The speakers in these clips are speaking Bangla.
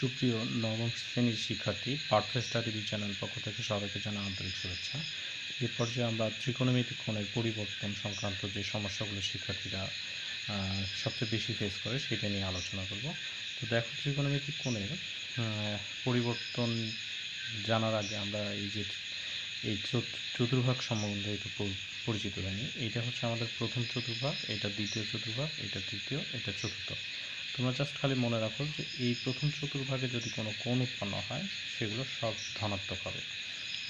সুপ্রিয় নবম শ্রেণির শিক্ষার্থী, পার্থ স্টাডি বি চ্যানেল পক্ষ থেকে সবাইকে জানা আন্তরিক শুভেচ্ছা। এ পর্যায়ে আমরা ত্রিকোণমিতিক কোণের পরিবর্তন সংক্রান্ত যে সমস্যাগুলো শিক্ষার্থীরা সবচেয়ে বেশি ফেস করে, সেটা নিয়ে আলোচনা করব। তো দেখো ত্রিকোণমিতিক কোণের পরিবর্তন জানার আগে আমরা এই যে এই চত- চতুর্ভাগ সম্বন্ধে একটু পরি- পরিচিত জানি। এটা হচ্ছে আমাদের প্রথম চতুর্ভাগ, এটা দ্বিতীয় চতুর্ভাগ, এটা তৃতীয়, এটা চতুর্থ। তোমরা জাস্ট খালি মনে রাখো যে এই প্রথম চতুর্ভাগে যদি কোনো কোণ উৎপন্ন হয়, সেগুলো সব ধনাত্মক হবে।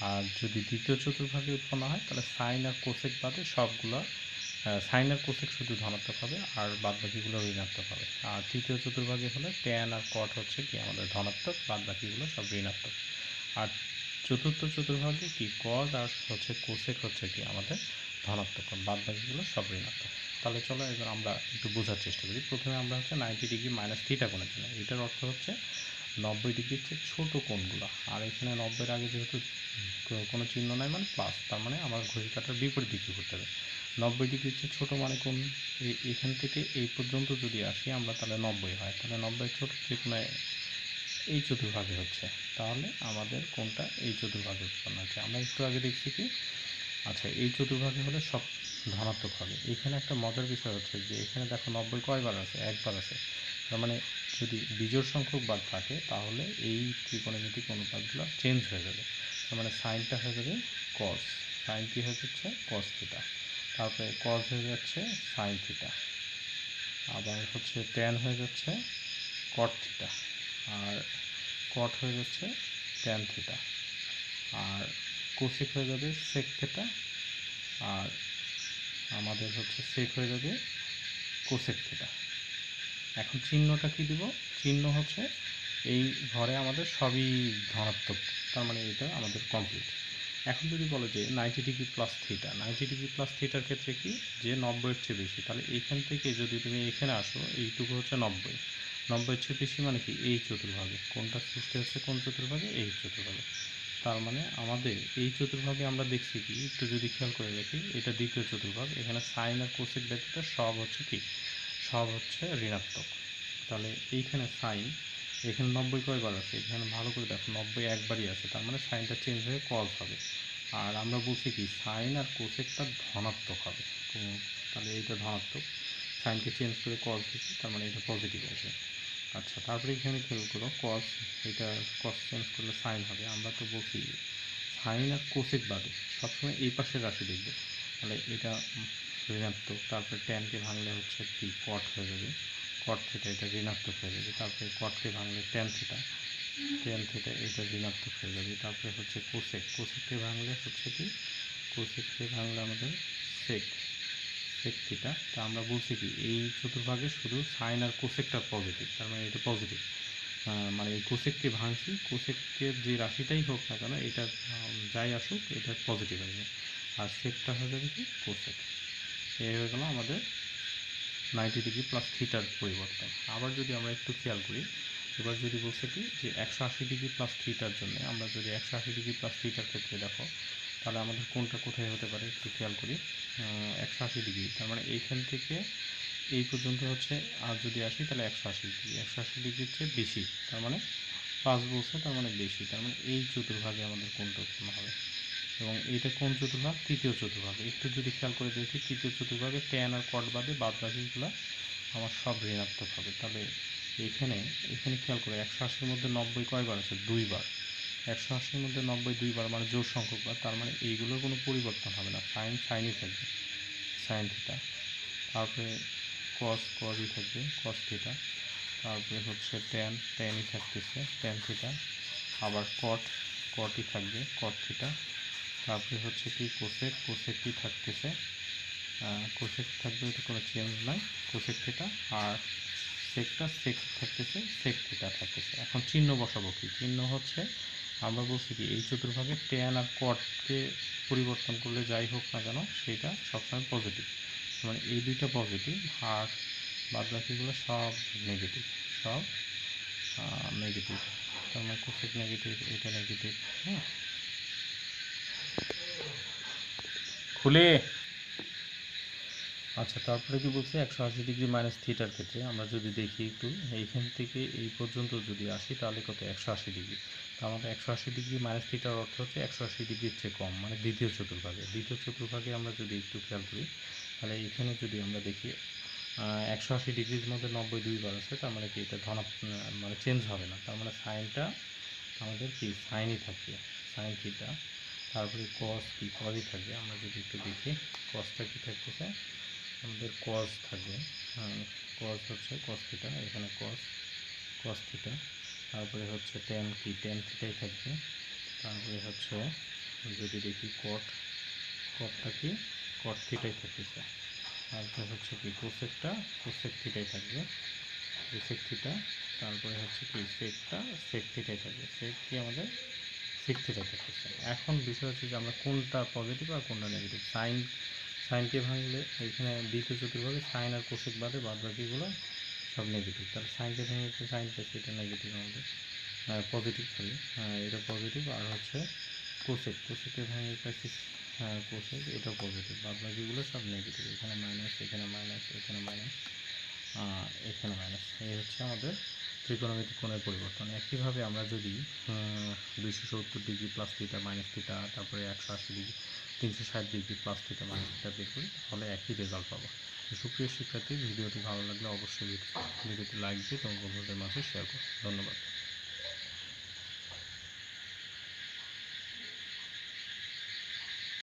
আর যদি দ্বিতীয় চতুর্ভাগে উৎপন্ন হয়, তাহলে সাইন আর কোসেক বাদে সবগুলো সাইন আর কোসেক শুধু ধনাত্মক হবে আর বাদ বাকিগুলো ঋণাত্মক হবে। আর তৃতীয় চতুর্ভাগে হলে ট্যান আর কট হচ্ছে কি আমাদের ধনাত্মক বাদ বাকিগুলো সব ঋণাত্মক। আর চতুর্থ চতুর্ভাগে কি কজ আর হচ্ছে কোসেক হচ্ছে কি আমাদের ধনাত্মক বাদ বাকিগুলো সব ঋণাত্মক। তাহলে চলো এবার আমরা একটু বোঝার চেষ্টা করি। প্রথমে আমরা হচ্ছে নাইনটি ডিগ্রি মাইনাস থিটা কোণের জন্য। এটার অর্থ হচ্ছে নব্বই ডিগ্রির চেয়ে ছোটো কোণগুলো। আর এখানে নব্বইয়ের আগে যেহেতু কোনো চিহ্ন নাই মানে প্লাস তার মানে আমার ঘড়ি কাটার বিপরীত দিকে করতে হবে? নব্বই ডিগ্রির চেয়ে ছোটো মানে কোন? এখান থেকে এই পর্যন্ত যদি আসি আমরা তাহলে নব্বই হয়। তাহলে নব্বই ছোটো ত্রিকোণে এই চতুর্ভাগে হচ্ছে। তাহলে আমাদের কোনটা এই চতুর্ভাগে উৎপন্ন হচ্ছে। আমরা একটু আগে দেখছি কি আচ্ছা এই চতুর্ভাগে হলে সব ধনাত্মক হবে। এখানে একটা মজার বিষয় হচ্ছে যে, এখানে দেখো নব্বই কয়বার আছে? একবার আছে। তার মানে যদি বিজোড় সংখ্যক বার থাকে, তাহলে এই ত্রিকোণমিতিক অনুপাতগুলো চেঞ্জ হয়ে যাবে। তার মানে সাইনটা হয়ে যাবে কস সাইন কি হয়ে যাচ্ছে? কস থিটা তারপরে কস হয়ে যাচ্ছে সাইন থিটা আবার হচ্ছে ট্যান হয়ে যাচ্ছে কট থিটা আর কট হয়ে যাচ্ছে ট্যান থিটা আর কোসেক হয়ে যাবে সেক থিটা আর আমাদের হচ্ছে সেক হয়ে যাবে কোসেক থিটা এখন চিহ্নটা কি দিব? চিহ্ন হচ্ছে এই ঘরে আমাদের সবই ধনাত্মক, তার মানে এটা আমাদের কমপ্লিট এখন যদি বলো যে ninety degree plus theta ninety degree plus থিটার ক্ষেত্রে কি? যে নব্বইয়ের চেয়ে বেশি, তাহলে এইখান থেকে যদি তুমি এখানে আসো, এইটুকু হচ্ছে নব্বই। নব্বইয়ের চেয়ে বেশি মানে কি? এই চতুর্ভাগে। কোনটা সৃষ্টি হচ্ছে? কোন চতুর্ভাগে? এই চতুর্ভাগে। তার মানে আমাদের এই চতুর্ভাগে আমরা দেখছি কি? একটু যদি খেয়াল করে দেখি, এটা দ্বিতীয় চতুর্ভাগ। এখানে সাইন আর কোসেক ব্যতীত সব হচ্ছে কি? সব হচ্ছে ঋণাত্মক। তাহলে এইখানে সাইন, এখানে নব্বই কয়বার আছে? এখানে ভালো করে দেখো, নব্বই একবারই আছে। তার মানে সাইনটা চেঞ্জ হয়ে কজ হবে। আর আমরা বলছি কি? সাইন আর কোসেকটা ধনাত্মক হবে। তাহলে এইটা ধনাত্মক। সাইনকে চেঞ্জ করে কজ দিচ্ছে তার মানে এটা পজিটিভ আসবে। আচ্ছা তারপরে এখানে খেয়াল করো কস এটা কস চেঞ্জ করলে সাইন হবে। আমরা তো বলছি সাইন আর কোসেক বাদে, সবসময় এই পাশের রাশি দেখবে। তাহলে এটা ঋণাত্মক, তারপরে ট্যানকে ভাঙলে হচ্ছে কি কট হয়ে যাবে। কট থিটা এটা ঋণাত্মক হয়ে যাবে। তারপরে কটকে ভাঙলে ট্যান থিটা ট্যান থিটা এটা ঋণাত্মক হয়ে যাবে। তারপরে হচ্ছে কোসেক কোসেককে ভাঙলে হচ্ছে কি কোসেককে ভাঙলে আমাদের সেক সেক থিটা তা আমরা বলছি কি, এই চতুর্ভাগে শুধু সাইন আর কোসেকটা পজিটিভ তার মানে এটা পজিটিভ মানে এই কোসেককে ভাঙছি কোসেকের যে রাশিটাই হোক না কেন, এটা যাই আসুক, এটা পজিটিভ আসবে আর সেকটা হয়ে যাবে কি, কোসেক। এই হয়ে গেল আমাদের নাইনটি ডিগ্রি প্লাস থিটার পরিবর্তন। আবার যদি আমরা একটু খেয়াল করি, এবার যদি বলছে কি, যে একশো আশি ডিগ্রি প্লাস থিটার জন্য আমরা যদি একশো আশি ডিগ্রি প্লাস থিটার ক্ষেত্রে দেখো তাহলে আমাদের কোনটা কোথায় হতে পারে একটু খেয়াল করি। একশো আশি ডিগ্রি। তার মানে এইখান থেকে এই পর্যন্ত হচ্ছে, আর যদি আসি তাহলে একশো আশি ডিগ্রি। একশো আশি ডিগ্রির চেয়ে বেশি, তার মানে পাঁচ বলছে, তার মানে বেশি। তার মানে এই চতুর্ভাগে আমাদের কোনটা উৎপন্ন হবে? এবং এটা কোন চতুর্ভাগ? তৃতীয় চতুর্ভাগে। একটু যদি খেয়াল করে দেখি, তৃতীয় চতুর্ভাগে ট্যান আর কট বাদে বাদ বাকিগুলো আমার সব ঋণাত্মক হবে। তাহলে এখানে এখানে খেয়াল করে একশো আশির মধ্যে নব্বই কয়বার আছে? দুইবার। একশো আশির মধ্যে নব্বই দুইবার মানে জোর সংখ্যক বার তার মানে এইগুলোর কোনো পরিবর্তন হবে না। সাইন, সাইনই থাকবে। Sine theta. তারপরে কস কসই থাকবে কস থিটা। তারপরে হচ্ছে ট্যান ট্যানই থাকতেছে ট্যান থিটা। আবার কট কটই থাকবে কট থিটা। তারপরে হচ্ছে কি কোসেক কোসেকই থাকতেছে। কোসেক থাকবে এটা কোনো চেঞ্জ নাই। কোসেক থিটা আর সেকটা সেক থাকতেছে সেক থিটা থাকতেছে। এখন চিহ্ন বসাবো কি? চিহ্ন হচ্ছে আমরা বলছি কি, এই চতুর্ভাগে ট্যান আর কটকে পরিবর্তন করলে যাই হোক না কেন, সেটা সবসময় পজিটিভ মানে এই দুইটা পজিটিভ আর বাদ বাকিগুলো সব নেগেটিভ সব নেগেটিভ তার মানে কোসেক নেগেটিভ এটা নেগেটিভ হ্যাঁ? খুলে! আচ্ছা তারপরে কি বলছে একশো আশি ডিগ্রি মাইনাস থিটার ক্ষেত্রে? আমরা যদি দেখি একটু এইখান থেকে এই পর্যন্ত যদি আসি, তাহলে কত? একশো আশি ডিগ্রি তার মানে একশো আশি ডিগ্রি মাইনাস থিটার অর্থ হচ্ছে একশো আশি ডিগ্রির চেয়ে কম মানে দ্বিতীয় চতুর্ভাগে। দ্বিতীয় চতুর্ভাগে আমরা যদি একটু খেয়াল করি, তাহলে এখানে যদি আমরা দেখি একশো আশি ডিগ্রির মধ্যে নব্বই দুইবার আছে তার মানে কি এটা ধনা মানে চেঞ্জ হবে না। তার মানে সাইনটা আমাদের কি? সাইনই থাকবে সাইন থিটা তারপরে কস কি? কসই থাকবে আমরা যদি একটু দেখি কসটা কি থাকতেছে? আমাদের কস থাকবে কস হচ্ছে কস থিটা এখানে কস কস থিটা তারপরে হচ্ছে টেন কি? টেন থিটাই থাকবে। তারপরে হচ্ছে যদি দেখি কট কটটা কি? কট থিটাই থাকতেছে তারপরে হচ্ছে কি? কোসেকটা কোসেক থিটাই থাকবে। কোসেক থিটা তারপরে হচ্ছে কি? সেকটা সেক থিটাই থাকবে। সেক কি আমাদের? সেক থিটা থাকতেছে এখন বিষয় হচ্ছে যে আমরা কোনটা পজিটিভ আর কোনটা নেগেটিভ সাইন সাইনকে ভাঙলে এখানে দ্বিতীয় চতুর্ভাগে সাইন আর কোসেক বাদে বাদ বাকিগুলো সব নেগেটিভ তাহলে সাইনকে ভেঙে হচ্ছে সাইনটা সেটা নেগেটিভ আমাদের। পজিটিভ সরি এটা পজিটিভ আর হচ্ছে কোসেক কোসেকের ভেঙে পাচ্ছি কোসেক এটা পজিটিভ বাদ বাকিগুলো সব নেগেটিভ এখানে মাইনাস এখানে মাইনাস এখানে মাইনাস এখানে মাইনাস এই হচ্ছে আমাদের ত্রিকোণমিতিক কোণের পরিবর্তন। একইভাবে আমরা যদি দুইশো সত্তর degree plus theta minus theta তারপরে একশো আশি ডিগ্রি, তিনশো ষাট degree plus theta minus theta বের করি, তাহলে একই রেজাল্ট পাবো। সুপ্রিয় শিক্ষার্থী, ভিডিওটি ভালো লাগলে অবশ্যই ভিডিওটি লাইক দিয়ে তোমার বন্ধুদের মাঝে শেয়ার করো। ধন্যবাদ।